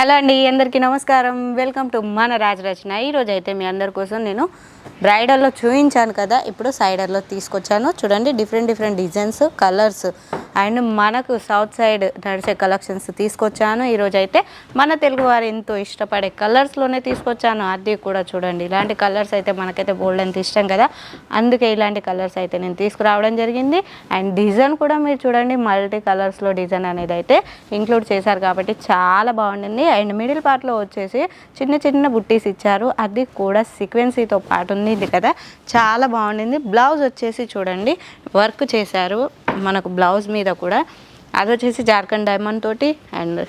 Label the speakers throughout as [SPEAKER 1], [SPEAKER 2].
[SPEAKER 1] Hello అండి అందరికీ నమస్కారం. వెల్కమ్ టు మన రాజరచన. ఈరోజు అయితే మీ అందరి కోసం నేను బ్రైడల్లో చూపించాను కదా ఇప్పుడు సైడర్లో తీసుకొచ్చాను. చూడండి different different designs colours and మనకు సౌత్ సైడ్ నడిచే కలెక్షన్స్ తీసుకొచ్చాను. ఈరోజు అయితే మన తెలుగు వారు ఎంతో ఇష్టపడే కలర్స్లోనే తీసుకొచ్చాను. అది కూడా చూడండి ఇలాంటి కలర్స్ అయితే మనకైతే బోల్డ్ అంత ఇష్టం కదా. అందుకే ఇలాంటి కలర్స్ అయితే నేను తీసుకురావడం జరిగింది. అండ్ డిజైన్ కూడా మీరు చూడండి మల్టీ కలర్స్లో డిజైన్ అనేది అయితే ఇంక్లూడ్ చేశారు కాబట్టి చాలా బాగుండింది. అండ్ మిడిల్ పార్ట్లో వచ్చేసి చిన్న చిన్న బుట్టీస్ ఇచ్చారు. అది కూడా సీక్వెన్సీతో పాటు ఉంది కదా. చాలా బాగుండింది. బ్లౌజ్ వచ్చేసి చూడండి వర్క్ చేశారు మనకు బ్లౌజ్ మీద కూడా. అది వచ్చేసి జార్ఖండ్ డైమండ్ తోటి అండ్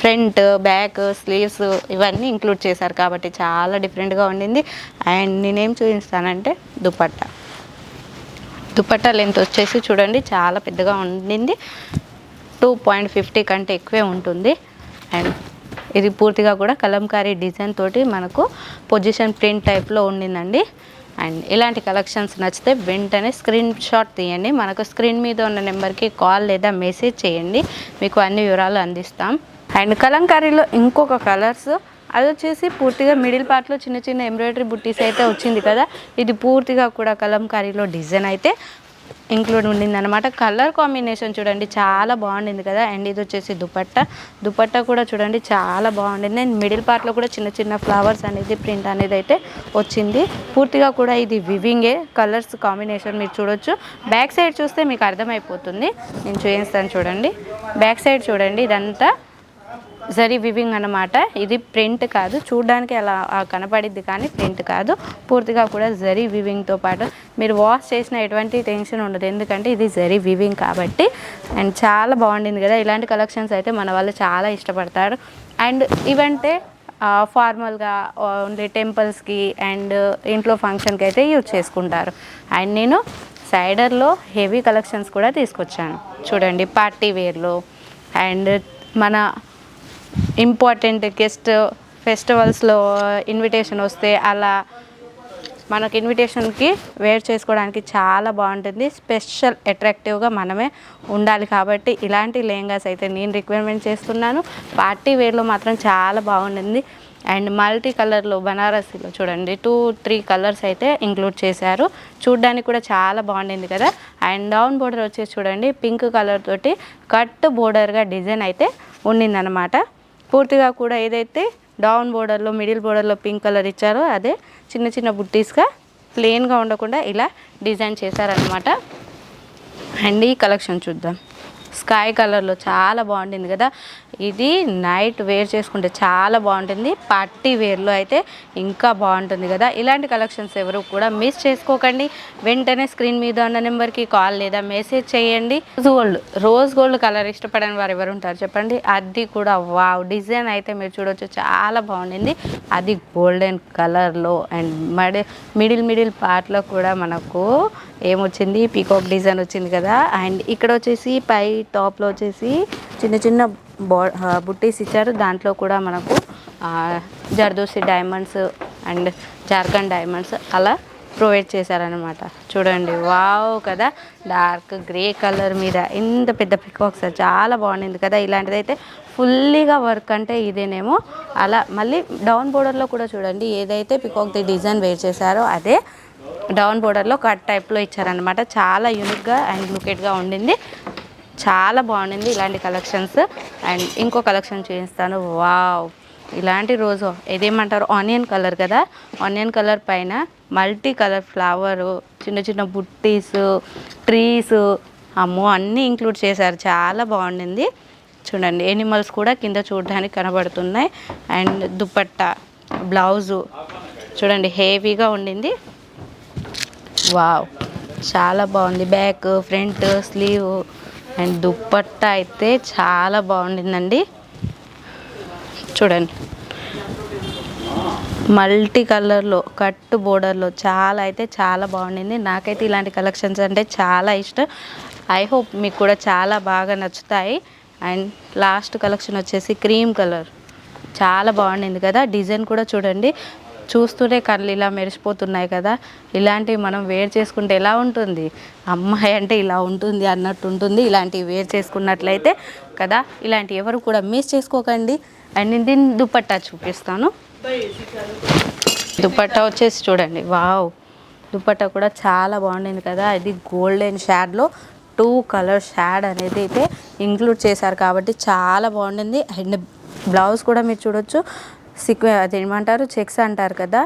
[SPEAKER 1] ఫ్రంట్ బ్యాక్ స్లీవ్స్ ఇవన్నీ ఇంక్లూడ్ చేశారు కాబట్టి చాలా డిఫరెంట్గా ఉండింది. అండ్ నేనేం చూపిస్తానంటే దుపట్టా. దుపట్టా లెంత్ వచ్చేసి చూడండి చాలా పెద్దగా ఉండింది. టూ పాయింట్ ఫిఫ్టీ కంటే ఎక్కువే ఉంటుంది. అండ్ ఇది పూర్తిగా కూడా కలంకారీ డిజైన్ తోటి మనకు పొజిషన్ ప్రింట్ టైప్లో ఉండిందండి. అండ్ ఇలాంటి కలెక్షన్స్ నచ్చితే వెంటనే స్క్రీన్ షాట్ తీయండి. మనకు స్క్రీన్ మీద ఉన్న నెంబర్కి కాల్ లేదా మెసేజ్ చేయండి. మీకు అన్ని వివరాలు అందిస్తాం. అండ్ కలంకారీలో ఇంకొక కలర్స్ అది వచ్చేసి పూర్తిగా మిడిల్ పార్ట్లో చిన్న చిన్న ఎంబ్రాయిడరీ బుట్టీస్ అయితే వచ్చింది కదా. ఇది పూర్తిగా కూడా కలంకారీలో డిజైన్ అయితే ఇంక్లూడ్ ఉండింది అనమాట కలర్ కాంబినేషన్ చూడండి చాలా బాగుండింది కదా. అండ్ ఇది వచ్చేసి దుపట్టా. దుపట్టా కూడా చూడండి చాలా బాగుండింది. అండ్ మిడిల్ పార్ట్లో కూడా చిన్న చిన్న ఫ్లవర్స్ అనేది ప్రింట్ అనేది అయితే వచ్చింది. పూర్తిగా కూడా ఇది వివింగే కలర్స్ కాంబినేషన్ మీరు చూడొచ్చు. బ్యాక్ సైడ్ చూస్తే మీకు అర్థమైపోతుంది. నేను చూపిస్తాను చూడండి. బ్యాక్ సైడ్ చూడండి ఇదంతా జరీ వివింగ్ అన్నమాట. ఇది ప్రింట్ కాదు. చూడడానికి అలా కనపడిద్ది కానీ ప్రింట్ కాదు. పూర్తిగా కూడా జరీ వివింగ్తో పాటు మీరు వాష్ చేసిన ఎటువంటి టెన్షన్ ఉండదు. ఎందుకంటే ఇది జరీ వివింగ్ కాబట్టి అండ్ చాలా బాగుండింది కదా. ఇలాంటి కలెక్షన్స్ అయితే మన వాళ్ళు చాలా ఇష్టపడతారు. అండ్ ఇవంటే ఫార్మల్గా ఓన్లీ టెంపుల్స్కి అండ్ ఇంట్లో ఫంక్షన్కి అయితే యూజ్ చేసుకుంటారు. అండ్ నేను సైడర్లో హెవీ కలెక్షన్స్ కూడా తీసుకొచ్చాను. చూడండి పార్టీ వేర్లో. అండ్ మన ఇంపార్టెంట్ గెస్ట్ ఫెస్టివల్స్లో ఇన్విటేషన్ వస్తే అలా మనకు ఇన్విటేషన్కి వేర్ చేసుకోవడానికి చాలా బాగుంటుంది. స్పెషల్ అట్రాక్టివ్గా మనమే ఉండాలి కాబట్టి ఇలాంటి లెహంగాస్ అయితే నేను రిక్వైర్మెంట్ చేస్తున్నాను. పార్టీ వేర్లో మాత్రం చాలా బాగుంటుంది. అండ్ మల్టీ కలర్లో బనారసీలో చూడండి టూ త్రీ కలర్స్ అయితే ఇంక్లూడ్ చేశారు. చూడ్డానికి కూడా చాలా బాగుండింది కదా. అండ్ డౌన్ బోర్డర్ వచ్చేసి చూడండి పింక్ కలర్ తోటి కట్ బోర్డర్గా డిజైన్ అయితే ఉండిందనమాట పూర్తిగా కూడా ఏదైతే డౌన్ బోర్డర్లో మిడిల్ బోర్డర్లో పింక్ కలర్ ఇచ్చారో అదే చిన్న చిన్న బుట్టీస్గా ప్లెయిన్గా ఉండకుండా ఇలా డిజైన్ చేశారనమాట అండ్ ఈ కలెక్షన్ చూద్దాం. స్కై కలర్లో చాలా బాగుంటుంది కదా. ఇది నైట్ వేర్ చేసుకుంటే చాలా బాగుంటుంది. పార్టీ వేర్లో అయితే ఇంకా బాగుంటుంది కదా. ఇలాంటి కలెక్షన్స్ ఎవరు కూడా మిస్ చేసుకోకండి. వెంటనే స్క్రీన్ మీద ఉన్న నెంబర్కి కాల్ లేదా మెసేజ్ చేయండి. Rose gold rose gold colour ఇష్టపడని వారు ఎవరు ఉంటారు చెప్పండి. అది కూడా వావ్! డిజైన్ అయితే మీరు చూడొచ్చు. చాలా బాగుండింది. అది గోల్డెన్ కలర్లో అండ్ మడి మిడిల్ మిడిల్ పార్ట్లో కూడా మనకు ఏమొచ్చింది? పీకాక్ డిజైన్ వచ్చింది కదా. అండ్ ఇక్కడ వచ్చేసి పై టాప్లో వచ్చేసి చిన్న చిన్న బా బుట్టీస్ ఇచ్చారు. దాంట్లో కూడా మనకు zardosi diamonds and Jharkhand diamonds అలా ప్రొవైడ్ చేశారనమాట చూడండి వావ్ కదా. డార్క్ గ్రే కలర్ మీద ఇంత పెద్ద పికాక్స్ చాలా బాగుండింది కదా. ఇలాంటిది అయితే ఫుల్లీగా వర్క్ అంటే ఇదేనేమో. అలా మళ్ళీ డౌన్ బోర్డర్లో కూడా చూడండి ఏదైతే పికాక్ది డిజైన్ వేర్ చేశారో అదే డౌన్ బోర్డర్లో కట్ టైప్లో ఇచ్చారనమాట చాలా యూనిక్గా అండ్ లుకెట్గా ఉండింది. చాలా బాగుండింది ఇలాంటి కలెక్షన్స్. అండ్ ఇంకో కలెక్షన్ చూపిస్తాను. వావ్! ఇలాంటి రోజు ఇదేమంటారు ఆనియన్ కలర్ కదా? ఆనియన్ కలర్ పైన మల్టీ కలర్ ఫ్లవరు చిన్న చిన్న బుట్టీస్ ట్రీస్ అమ్మో! అన్నీ ఇంక్లూడ్ చేశారు. చాలా బాగుండింది. చూడండి ఎనిమల్స్ కూడా కింద చూడడానికి కనబడుతున్నాయి. And dupatta blouse. చూడండి హెవీగా ఉండింది. వావ్. చాలా బాగుంది. Back front sleeve and dupatta అయితే చాలా బాగుండిందండి. చూడండి. మల్టీ కలర్లో కట్టు బోర్డర్లో చాలా అయితే చాలా బాగుండింది. నాకైతే ఇలాంటి కలెక్షన్స్ అంటే చాలా ఇష్టం. ఐ హోప్ మీకు కూడా చాలా బాగా నచ్చుతాయి. అండ్ లాస్ట్ కలెక్షన్ వచ్చేసి క్రీమ్ కలర్. చాలా బాగుండింది కదా. డిజైన్ కూడా చూడండి. చూస్తూనే కళ్ళు ఇలా మెరిసిపోతున్నాయి కదా. ఇలాంటివి మనం వేర్ చేసుకుంటే ఎలా ఉంటుంది? అమ్మాయి అంటే ఇలా ఉంటుంది అన్నట్టు ఉంటుంది. ఇలాంటివి వేర్ చేసుకున్నట్లయితే కదా. ఇలాంటి ఎవరు కూడా మిస్ చేసుకోకండి. అండ్ నేను దీన్ని దుప్పట్టా చూపిస్తాను. దుప్పట్టా వచ్చేసి చూడండి. వావ్! దుప్పట్ట కూడా చాలా బాగుండింది కదా. ఇది గోల్డెన్ షాడ్లో టూ కలర్ షాడ్ అనేది అయితే ఇంక్లూడ్ చేశారు కాబట్టి చాలా బాగుండింది. అండ్ బ్లౌజ్ కూడా మీరు చూడొచ్చు. సిక్వే అది ఏమంటారు చెక్స్ అంటారు కదా?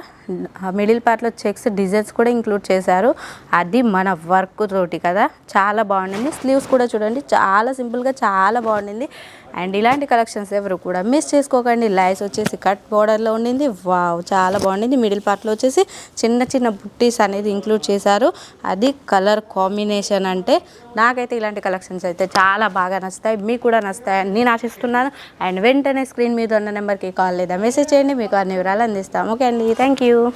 [SPEAKER 1] మిడిల్ పార్ట్లో చెక్స్ డిజైన్స్ కూడా ఇంక్లూడ్ చేశారు. అది మన వర్క్ తోటి కదా. చాలా బాగుండింది. స్లీవ్స్ కూడా చూడండి. చాలా సింపుల్గా చాలా బాగుండింది. అండ్ ఇలాంటి కలెక్షన్స్ ఎవరు కూడా మిస్ చేసుకోకండి. లైస్ వచ్చేసి కట్ బోర్డర్లో ఉండింది. వావ్! చాలా బాగుండింది. మిడిల్ పార్ట్లో వచ్చేసి చిన్న చిన్న బుట్టీస్ అనేది ఇంక్లూడ్ చేశారు. అది కలర్ కాంబినేషన్ అంటే నాకైతే ఇలాంటి కలెక్షన్స్ అయితే చాలా బాగా నచ్చుతాయి. మీకు కూడా నచ్చుతాయని నేను ఆశిస్తున్నాను. అండ్ వెంటనే స్క్రీన్ మీద ఉన్న నెంబర్కి కాల్ లేదా మెసేజ్ చేయండి. మీకు అన్ని వివరాలు అందిస్తాం. ఓకే అండి. Thank you. you.